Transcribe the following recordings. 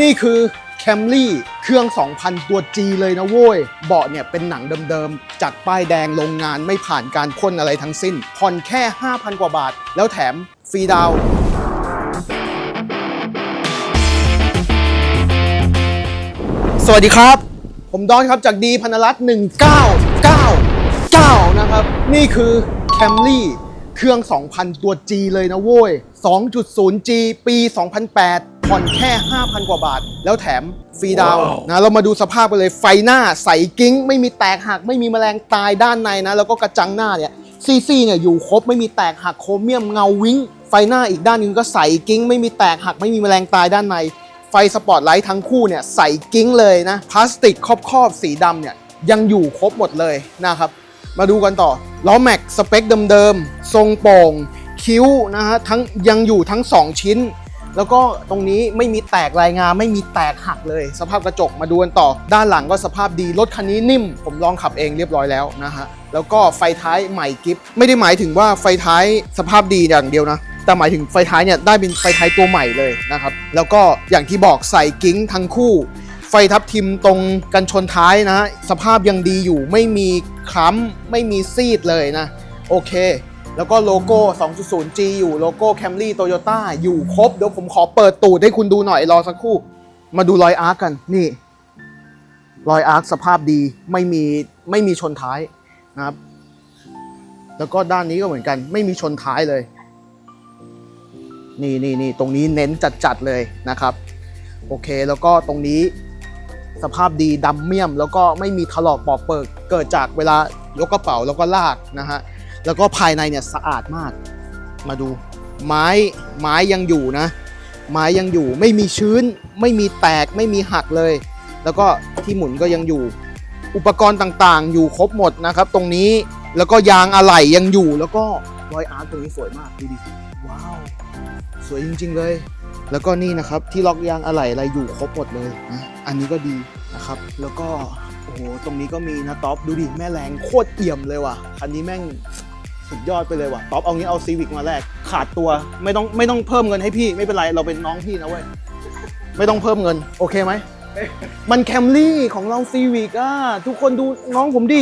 นี่คือแคมรี่เครื่อง 2,000 ตัว G เลยนะโว้ย เบาะเนี่ยเป็นหนังเดิมๆ จากป้ายแดงโรงงานไม่ผ่านการพ่นอะไรทั้งสิ้น ผ่อนแค่ 5,000 กว่าบาท แล้วแถมฟรีดาวสวัสดีครับ ผมดอนครับจากดีพันรัตน์1999 นะครับ นี่คือแคมรี่ เครื่อง 2,000 ตัว G เลยนะโว้ย 2.0G ปี 2008 ผ่อนแค่ 5,000 กว่าบาท แล้วแถมฟรีดาวน์นะเรามาดูสภาพไปเลยไฟหน้าใสกิ้ง ไม่มีแตกหัก ไม่มีแมลงตายด้านในนะ แล้วก็กระจังหน้าเนี่ยซีซีเนี่ยอยู่ครบไม่มีแตกหักโครเมียมเงาวิ้งไฟหน้าอีกด้านหนึงก็ใสกิ้ง ไม่มีแตกหักไม่มีแมลงตายด้านใน ไฟสปอตไลท์ทั้งคู่เนี่ยใสกิ้งเลยนะพลาสติกครอบครอบๆสีดำเนี่ยยังอยู่ครบหมดเลยนะครับ มาดูกันต่อล้อแม็กสเปคเดิมๆ ทรงโป่ง คิ้วนะฮะทั้งยังอยู่ทั้ง 2 ชิ้น แล้วก็ตรงนี้ไม่มีแตกรายงานไม่มีแตกหักเลย สภาพกระจกมาดูกันต่อ ด้านหลังก็สภาพดี รถคันนี้นิ่ม ผมลองขับเองเรียบร้อยแล้วนะฮะ แล้วก็ไฟท้ายใหม่กิฟไม่ได้หมายถึงว่าไฟท้ายสภาพดีอย่างเดียวนะแต่หมายถึงไฟท้ายเนี่ยได้เป็นไฟท้ายตัวใหม่เลยนะครับ แล้วก็อย่างที่บอกใส่กิ้งทั้งคู่ ฟทับทิมตรงกันชนท้ายนะฮะสภาพยังดีอยู่ไม่มีคล้ำไม่มีซีดเลยนะ โอเค แล้วก็โลโก้ 2.0G อยู่โลโก้ Camry Toyota อยู่ครบ เดี๋ยวผมขอเปิดตูดให้คุณดูหน่อยรอสักครู่ มาดูรอยอาร์คกันนี่รอยอาร์คสภาพดีไม่มีไม่มีชนท้ายนะครับ แล้วก็ด้านนี้ก็เหมือนกัน ไม่มีชนท้ายเลย นี่นี่นี่ตรงนี้เน้นจัดๆเลยนะครับ โอเคแล้วก็ตรงนี้ สภาพดีดำเมี่ยม แล้วก็ไม่มีถลอกปอกเปิกเกิดจากเวลายกกระเป๋าแล้วก็ลากนะฮะแล้วก็ภายในเนี่ยสะอาดมาก มาดูไม้ไม้ยังอยู่นะ ไม้ยังอยู่ไม่มีชื้น ไม่มีแตกไม่มีหักเลย แล้วก็ที่หมุนก็ยังอยู่ อุปกรณ์ต่างๆ อยู่ครบหมดนะครับ ตรงนี้แล้วก็ยางอะไหล่ยังอยู่ แล้วก็รอยอาร์ตตรงนี้สวยมากดูดิว้าว สวยจริง ๆ เลย แล้วก็นี่นะครับที่ล็อกยางอะไหล่อะไรอยู่ครบหมดเลยนะอันนี้ก็ดีนะครับ แล้วก็โอ้โหตรงนี้ก็มีนะท็อปดูดิแม่แรงโคตรเอี่ยมเลยว่ะคันนี้แม่งสุดยอดไปเลยว่ะท็อปเอางี้เอาซีวิกมาแลกขาดตัวไม่ต้องไม่ต้องเพิ่มเงินให้พี่ไม่เป็นไรเราเป็นน้องพี่นะเว้ยไม่ต้องเพิ่มเงินโอเคไหมมันแคมรี่ของเราซีวิกอะทุกคนดูน้องผมดิ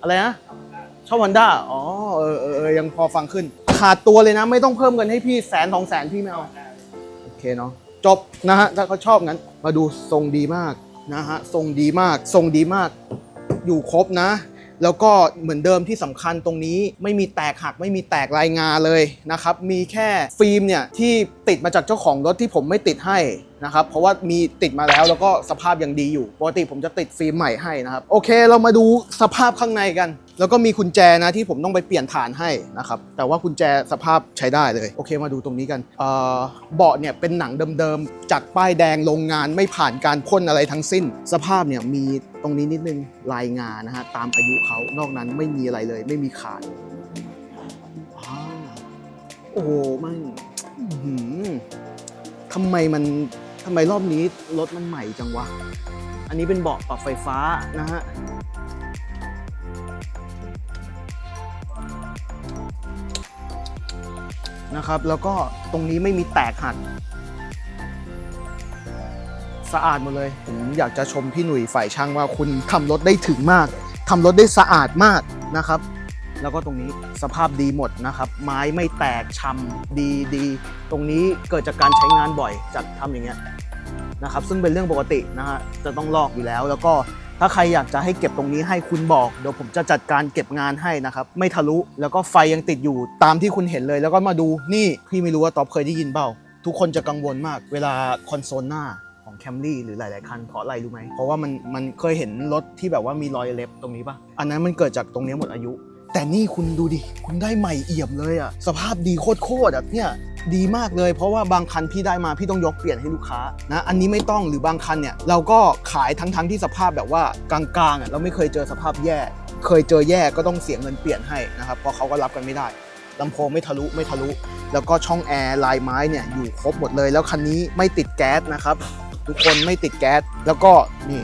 อะไรนะชอบวันด้าอ๋อเออเออยังพอฟังขึ้น ขาดตัวเลยนะ ไม่ต้องเพิ่มเงินให้พี่แสนสองแสนพี่ไม่เอา เคเนาะจบนะฮะถ้าเขาชอบงั้น มาดูทรงดีมากนะฮะทรงดีมากทรงดีมาก อยู่ครบนะ แล้วก็เหมือนเดิมที่สำคัญตรงนี้ ไม่มีแตกหักไม่มีแตกรายงาเลยนะครับ มีแค่ฟิล์มเนี่ยที่ติดมาจากเจ้าของรถที่ผมไม่ติดให้นะครับเพราะว่ามีติดมาแล้วแล้วก็สภาพยังดีอยู่ปกติผมจะติดฟิล์มใหม่ให้นะครับ โอเค เรามาดูสภาพข้างในกัน แล้วก็มีกุญแจนะที่ผมต้องไปเปลี่ยนฐานให้นะครับ แต่ว่ากุญแจสภาพใช้ได้เลย โอเคมาดูตรงนี้กันเบาะเนี่ยเป็นหนังเดิมๆ จากป้ายแดงโรงงานไม่ผ่านการพ่นอะไรทั้งสิ้น สภาพเนี่ยมีตรงนี้นิดนึงลายงานะฮะตามอายุเขานอกนั้นไม่มีอะไรเลย ไม่มีขาดโอ้โหมันทำไมมันทำไมรอบนี้รถมันใหม่จังวะ อันนี้เป็นเบาะปรับไฟฟ้านะฮะ นะครับ แล้วก็ตรงนี้ไม่มีแตกหักสะอาดหมดเลย ผมอยากจะชมพี่หนุ่ยฝ่ายช่างว่าคุณทำรถได้ถึงมากทำรถได้สะอาดมากนะครับ แล้วก็ตรงนี้สภาพดีหมดนะครับ ไม้ไม่แตกชำดีดีตรงนี้เกิดจากการใช้งานบ่อยจัดทำอย่างเงี้ยนะครับ ซึ่งเป็นเรื่องปกตินะฮะจะต้องลอกอยู่แล้วแล้วก็ ถ้าใครอยากจะให้เก็บตรงนี้ให้คุณบอก เดี๋ยวผมจะจัดการเก็บงานให้นะครับ ไม่ทะลุแล้วก็ไฟยังติดอยู่ตามที่คุณเห็นเลย แล้วก็มาดูนี่พี่ไม่รู้ว่าตอบเคยได้ยินเปล่าทุกคนจะกังวลมากเวลาคอนโซลหน้าของแคมรี่หรือหลาย ๆ คันเพราะอะไรรู้ไหมเพราะว่ามันมันเคยเห็นรถที่แบบว่ามีรอยเล็บตรงนี้ป่ะอันนั้นมันเกิดจากตรงนี้หมดอายุ แต่นี่คุณดูดิ คุณได้ใหม่เอี่ยมเลยอะสภาพดีโคตรๆอะเนี่ยดีมากเลย เพราะว่าบางคันพี่ได้มาพี่ต้องยกเปลี่ยนให้ลูกค้านะอันนี้ไม่ต้องหรือบางคันเนี่ยเราก็ขายทั้งๆที่สภาพแบบว่ากลางๆอะเราไม่เคยเจอสภาพแย่ เคยเจอแย่ก็ต้องเสียเงินเปลี่ยนให้นะครับเพราะเขาก็รับกันไม่ได้ลำโพงไม่ทะลุไม่ทะลุ แล้วก็ช่องแอร์ลายไม้เนี่ยอยู่ครบหมดเลย แล้วคันนี้ไม่ติดแก๊สนะครับ ทุกคนไม่ติดแก๊สแล้วก็นี่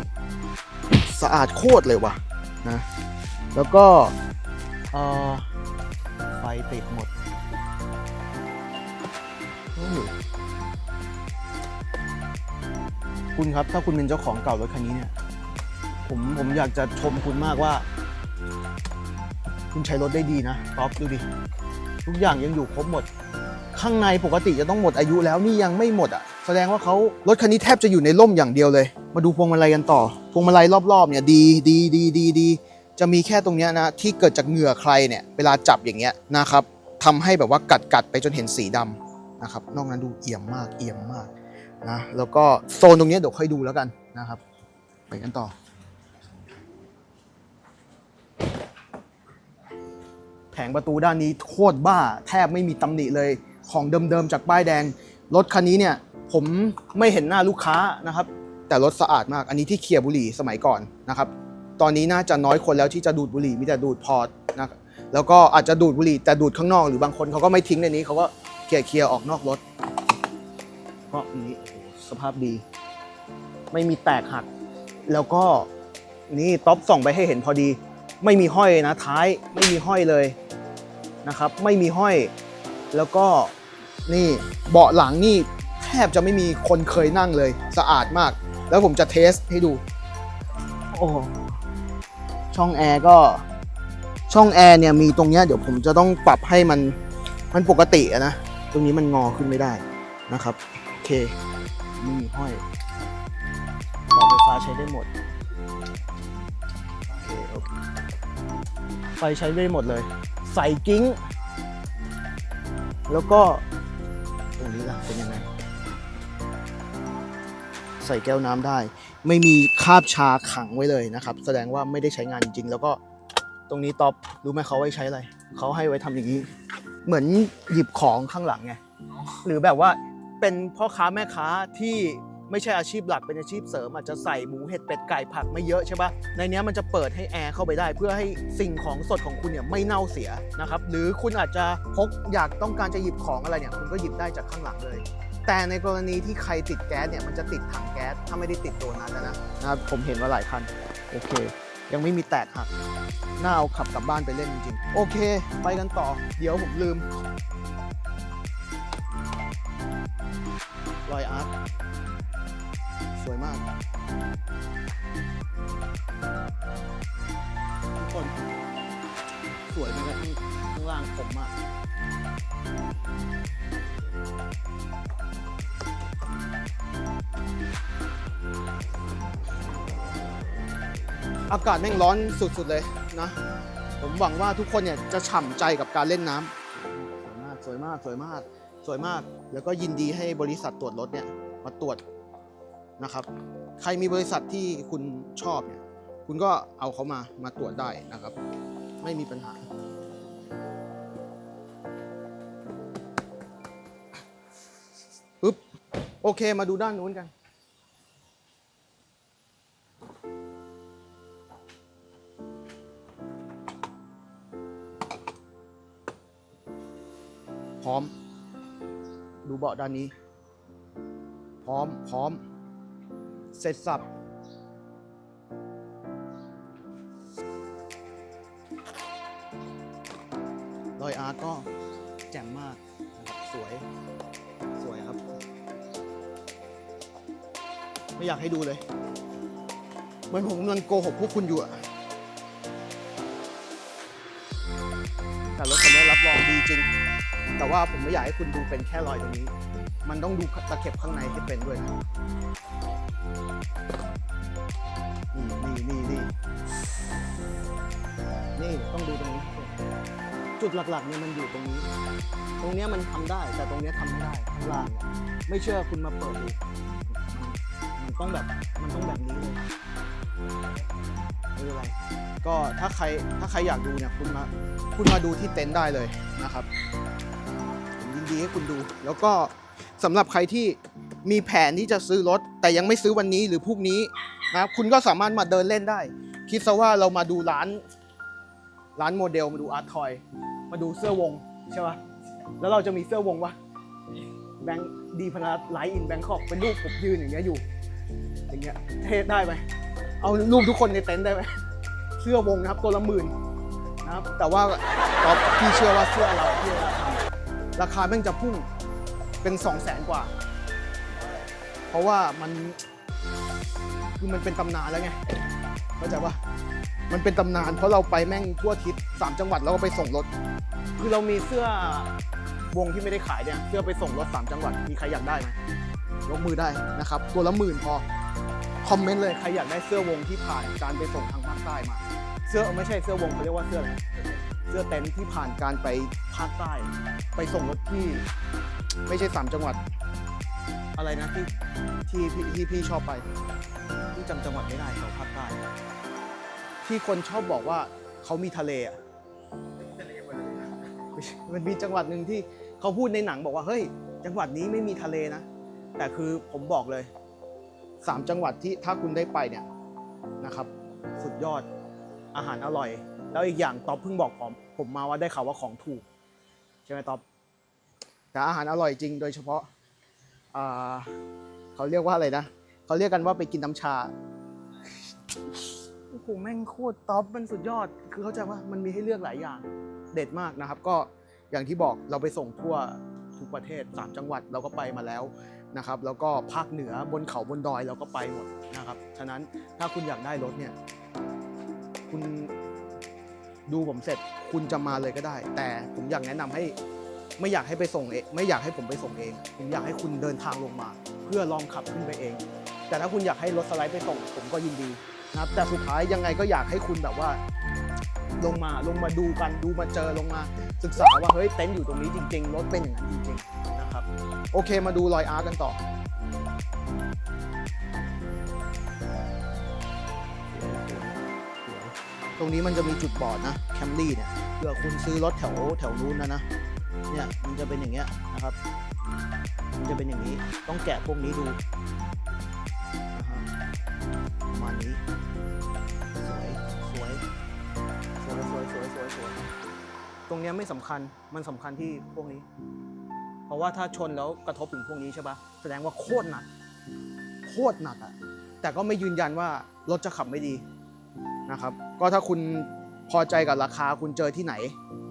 สะอาดโคตรเลยว่ะนะแล้วก็ เออไฟติดหมดอืมคุณครับ ถ้าคุณเป็นเจ้าของเก่ารถคันนี้เนี่ย ผมผมอยากจะชมคุณมากว่า คุณใช้รถได้ดีนะท็อปดูดิ ทุกอย่างยังอยู่ครบหมด ข้างในปกติจะต้องหมดอายุแล้วนี่ยังไม่หมดอะ แสดงว่าเขารถคันนี้แทบจะอยู่ในร่มอย่างเดียวเลย มาดูพวงมาลัยกันต่อ พวงมาลัยรอบๆเนี่ยดีดีดีดีดี จะมีแค่ตรงนี้นะที่เกิดจากเหงื่อใครเนี่ยเวลาจับอย่างเงี้ยนะครับทำให้แบบว่ากัดกัดไปจนเห็นสีดำนะครับนอกนั้นดูเอี่ยมมากเอี่ยมมากนะแล้วก็โซนตรงนี้เดี๋ยวค่อยดูแล้วกันนะครับ ไปกันต่อ แผงประตูด้านนี้โคตรบ้า แทบไม่มีตำหนิเลยของเดิมๆจากป้ายแดง รถคันนี้เนี่ยผมไม่เห็นหน้าลูกค้านะครับ แต่รถสะอาดมากอันนี้ที่เคียบุรีสมัยก่อนนะครับ ตอนนี้น่าจะน้อยคนแล้วที่จะดูดบุหรี่มีแต่ดูดพอร์ตนะครับแล้วก็อาจจะดูดบุหรี่แต่ดูดข้างนอกหรือบางคนเขาก็ไม่ทิ้งในนี้เขาก็เคลียร์เคลียร์ออกนอกรถเพราะนี้สภาพดี ไม่มีแตกหัก แล้วก็นี่ท็อปส่องไปให้เห็นพอดี ไม่มีห้อยนะท้ายไม่มีห้อยเลยนะครับ ไม่มีห้อย แล้วก็นี่เบาะหลังนี่แทบจะไม่มีคนเคยนั่งเลย สะอาดมาก แล้วผมจะเทสให้ดู โอ้ ช่องแอร์ก็ช่องแอร์เนี่ยมีตรงเนี้ยเดี๋ยวผมจะต้องปรับให้มันมันปกตินะ ตรงนี้มันงอขึ้นไม่ได้นะครับ โอเคไม่มีห้อยเบาะไฟฟ้าใช้ได้หมดโอเคโอเคไฟใช้ได้หมดเลย ใส่กิ้ง แล้วก็ตรงนี้ล่ะเป็นยังไง ใส่แก้วน้ำได้ ไม่มีคาบชาขังไว้เลยนะครับ แสดงว่าไม่ได้ใช้งานจริง แล้วก็ตรงนี้ท็อปรู้ไหมเขาไว้ใช้อะไรเขาให้ไว้ทำอย่างนี้ เหมือนหยิบของข้างหลังไงหรือแบบว่าเป็นพ่อค้าแม่ค้าที่ไม่ใช่อาชีพหลักเป็นอาชีพเสริมอาจจะใส่หมูเห็ดเป็ดไก่ผักไม่เยอะใช่ปะในนี้มันจะเปิดให้แอร์เข้าไปได้ เพื่อให้สิ่งของสดของคุณเนี่ยไม่เน่าเสียนะครับหรือคุณอาจจะพกอยากต้องการจะหยิบของอะไรเนี่ยคุณก็หยิบได้จากข้างหลังเลย แต่ในกรณีที่ใครติดแก๊สเนี่ยมันจะติดถังแก๊สถ้าไม่ได้ติดตัวนั้นนะนะครับผมเห็นว่าหลายคันโอเค ยังไม่มีแตกหักน่าเอาขับกลับบ้านไปเล่นจริงๆโอเค ไปกันต่อ เดี๋ยวผมลืมรอยอาร์ตสวยมากทุกคนสวยมากข้างข้างล่างผมมาก อากาศแม่งร้อนสุดๆเลยนะ ผมหวังว่าทุกคนเนี่ยจะฉ่ำใจกับการเล่นน้ำสวยมากสวยมากสวยมากสวยมาก แล้วก็ยินดีให้บริษัทตรวจรถเนี่ยมาตรวจนะครับ ใครมีบริษัทที่คุณชอบเนี่ย คุณก็เอาเขามามาตรวจได้นะครับ ไม่มีปัญหา ปึ๊บ โอเคมาดูด้านนู้นกัน ร้อม ดูเบาะด้านนี้ พร้อมพร้อม เสร็จสับรอยอาร์ก็แจ่มมากนะครับสวย สวยครับ ไม่อยากให้ดูเลย เหมือนผมกำลังโกหกพวกคุณอยู่อะแต่รถคันนี้รับรองดีจริง แต่ว่าผมไม่อยากให้คุณดูเป็นแค่รอยตรงนี้ มันต้องดูตะเข็บข้างในให้เป็นด้วยนะนี่นี่นี่นี่นี่ต้องดูตรงนี้ จุดหลักๆเนี่ยมันอยู่ตรงนี้ ตรงเนี้ยมันทำได้ แต่ตรงเนี้ยทำไม่ได้ข้างล่างเนี่ยไม่เชื่อคุณมาเปิดดูมันต้องแบบมันต้องแบบนี้เลยไม่เป็นไรก็ถ้าใครถ้าใครอยากดูเนี่ยคุณมาคุณมาดูที่เต็นท์ได้เลยนะครับ ดีให้คุณดู แล้วก็สำหรับใครที่มีแผนที่จะซื้อรถ แต่ยังไม่ซื้อวันนี้หรือพรุ่งนี้นะครับคุณก็สามารถมาเดินเล่นได้ คิดซะว่าเรามาดูร้าน ร้านโมเดลมาดูอาร์ตทอย มาดูเสื้อวงใช่ปะแล้วเราจะมีเสื้อวงวะแบงค์ดีพนัสไลท์อินแบงคอกเป็นรูปผมยืนอย่างเงี้ยอยู่ อย่างเงี้ยเทสได้ไหมเอารูปทุกคนในเต็นท์ได้ไหมเสื้อวงนะครับตัวละหมื่นนะครับ แต่ว่าพี่เชื่อว่าเสื้อเรา ราคาแม่งจะพุ่งเป็นสองแสนกว่า เพราะว่ามันคือมันเป็นตำนานแล้วไงเข้าใจปะมันเป็นตำนานเพราะเราไปแม่งทั่วทิศสามจังหวัดแล้วก็ไปส่งรถ คือเรามีเสื้อวงที่ไม่ได้ขายเนี่ยเสื้อไปส่งรถสามจังหวัดมีใครอยากได้ไหมยกมือได้นะครับ ตัวละหมื่นพอคอมเมนต์เลยใครอยากได้เสื้อวงที่ผ่านการไปส่งทางภาคใต้มา เสื้อไม่ใช่เสื้อวงเขาเรียกว่าเสื้ออะไร เสื้อเต็นท์ที่ผ่านการไปภาคใต้ ไปส่งรถที่ ไม่ใช่สามจังหวัด อะไรนะที่ที่ที่ที่พี่ชอบไปที่จำจังหวัดไม่ได้แถวภาคใต้ที่คนชอบบอกว่าเขามีทะเลอะมันมีจังหวัดหนึ่งที่เขาพูดในหนังบอกว่าเฮ้ย จังหวัดนี้ไม่มีทะเลนะ แต่คือผมบอกเลยสามจังหวัดที่ถ้าคุณได้ไปเนี่ยนะครับ สุดยอดอาหารอร่อย แล้วอีกอย่างต๊อบเพิ่งบอกผมผมมาว่าได้ข่าวว่าของถูก ใช่ไหมต๊อบแต่อาหารอร่อยจริง โดยเฉพาะอ่าเขาเรียกว่าอะไรนะเขาเรียกกันว่าไปกินน้ำชาโอ้โหแม่งโคตรท็อปมันสุดยอด คือเข้าใจว่ามันมีให้เลือกหลายอย่างเด็ดมากนะครับ ก็อย่างที่บอกเราไปส่งทั่วทุกประเทศ3จังหวัดเราก็ไปมาแล้วนะครับ แล้วก็ภาคเหนือบนเขาบนดอยเราก็ไปหมดนะครับ ฉะนั้นถ้าคุณอยากได้รถเนี่ย คุณ ดูผมเสร็จคุณจะมาเลยก็ได้ แต่ผมอยากแนะนำให้ไม่อยากให้ไปส่งเองไม่อยากให้ผมไปส่งเอง ผมอยากให้คุณเดินทางลงมา เพื่อลองขับขึ้นไปเอง แต่ถ้าคุณอยากให้รถสไลด์ไปส่ง ผมก็ยินดีนะครับแต่สุดท้ายยังไงก็อยากให้คุณแบบว่า ลงมาลงมาดูกันดูมาเจอลงมาศึกษาว่าเฮ้ยเต็นท์อยู่ตรงนี้จริง ๆ รถเป็นอย่างนั้นจริงๆนะครับโอเคมาดูรอยอาร์ตกันต่อ ตรงนี้มันจะมีจุดบอดนะแคมรี่เนี่ยเผื่อคุณซื้อรถแถวแถวนู้นนะนะเนี่ยมันจะเป็นอย่างเงี้ยนะครับ มันจะเป็นอย่างนี้ต้องแกะพวกนี้ดูนะฮะประมาณนี้สวยสวยสวยสวยสวยสวยสวยตรงเนี้ยไม่สำคัญมันสำคัญที่พวกนี้ เพราะว่าถ้าชนแล้วกระทบถึงพวกนี้ใช่ปะแสดงว่าโคตรหนักโคตรหนักอะแต่ก็ไม่ยืนยันว่ารถจะขับไม่ดี นะครับ ก็ถ้าคุณพอใจกับราคาคุณเจอที่ไหน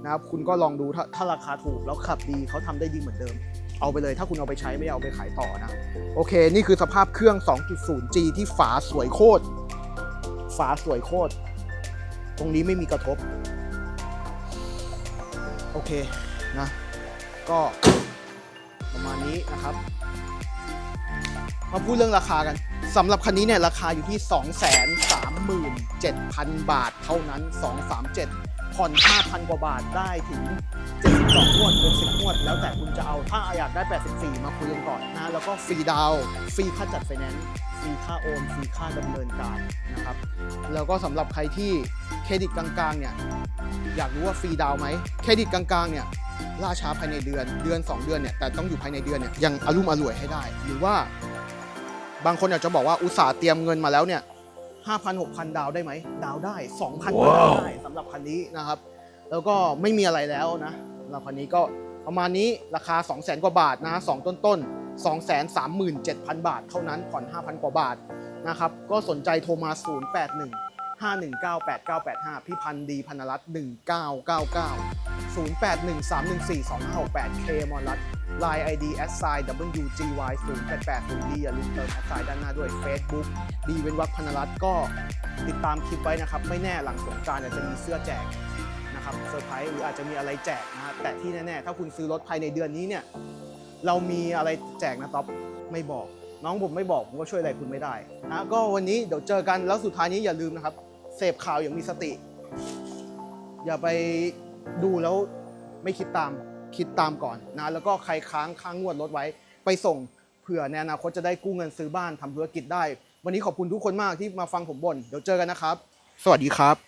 นะครับ คุณก็ลองดูถ้าถ้าราคาถูกแล้วขับดีเขาทำได้ดีเหมือนเดิม เอาไปเลย ถ้าคุณเอาไปใช้ไม่ได้เอาไปขายต่อนะ โอเค นี่คือสภาพเครื่อง 2.0G ที่ฝาสวยโคตร ฝาสวยโคตร ตรงนี้ไม่มีกระทบ โอเคนะ ก็ประมาณนี้นะครับ มาพูดเรื่องราคากัน สำหรับคันนี้เนี่ยราคาอยู่ที่ 237,000 บาทเท่านั้น 237 ผ่อน 5,000 กว่าบาทได้ถึง 72งวด60งวด แล้วแต่คุณจะเอา ถ้าอยากได้ 84 มาคุยกันก่อนนะ แล้วก็ฟรีดาวฟรีค่าจัดไฟแนนซ์ ฟรีค่าโอน ฟรีค่าดำเนินการนะครับ แล้วก็สำหรับใครที่เครดิตกลางๆเนี่ย อยากรู้ว่าฟรีดาวไหม เครดิตกลางๆเนี่ยล่าช้าภายในเดือน เดือน 2 เดือนเนี่ย แต่ต้องอยู่ภายในเดือนเนี่ย ยังอารมุ่มอร่วยให้ได้ หรือว่า บางคนอาจจะบอกว่าอุตส่าห์เตรียมเงินมาแล้วเนี่ย5,000 6,000ดาวได้ไหม ดาวได้2,000ก็ดาวได้สำหรับคันนี้นะครับ แล้วก็ไม่มีอะไรแล้วนะสำหรับคันนี้ก็ประมาณนี้ราคา 200,000กว่าบาทนะสองต้นต้นๆ237,000 บาท เท่านั้นผ่อน 5,000 กว่าบาทนะครับ ก็สนใจโทรมา 081 5198985 พี่พันธ์ดีพันรัตน์1999 0813142568 K มอรัตน์ Line ID s i WGY 0880 D อย่าลืมเติมแอดไซน์ด้านหน้าด้วย Facebook ดีเว้นวักพนรัตก็ติดตามคลิปไว้นะครับ ไม่แน่หลังสงกรารอาจจะมีเสื้อแจกนะครับเซอร์ไพรส์หรืออาจจะมีอะไรแจกนะฮะแต่ที่แน่ๆ ถ้าคุณซื้อรถภายในเดือนนี้เนี่ย เรามีอะไรแจกนะต๊อปไม่บอก น้องผมไม่บอกผมก็ช่วยอะไรคุณไม่ได้นะก็วันนี้เดี๋ยวเจอกันแล้วสุดท้ายนี้อย่าลืมนะครับเสพข่าวอย่างมีสติ อย่าไปดูแล้วไม่คิดตาม คิดตามก่อนนะแล้วก็ใครค้างค้างงวดรถไว้ ไปส่งเผื่อในอนาคตจะได้กู้เงินซื้อบ้านทำธุรกิจได้ วันนี้ขอบคุณทุกคนมากที่มาฟังผมบ่นเดี๋ยวเจอกันนะครับ สวัสดีครับ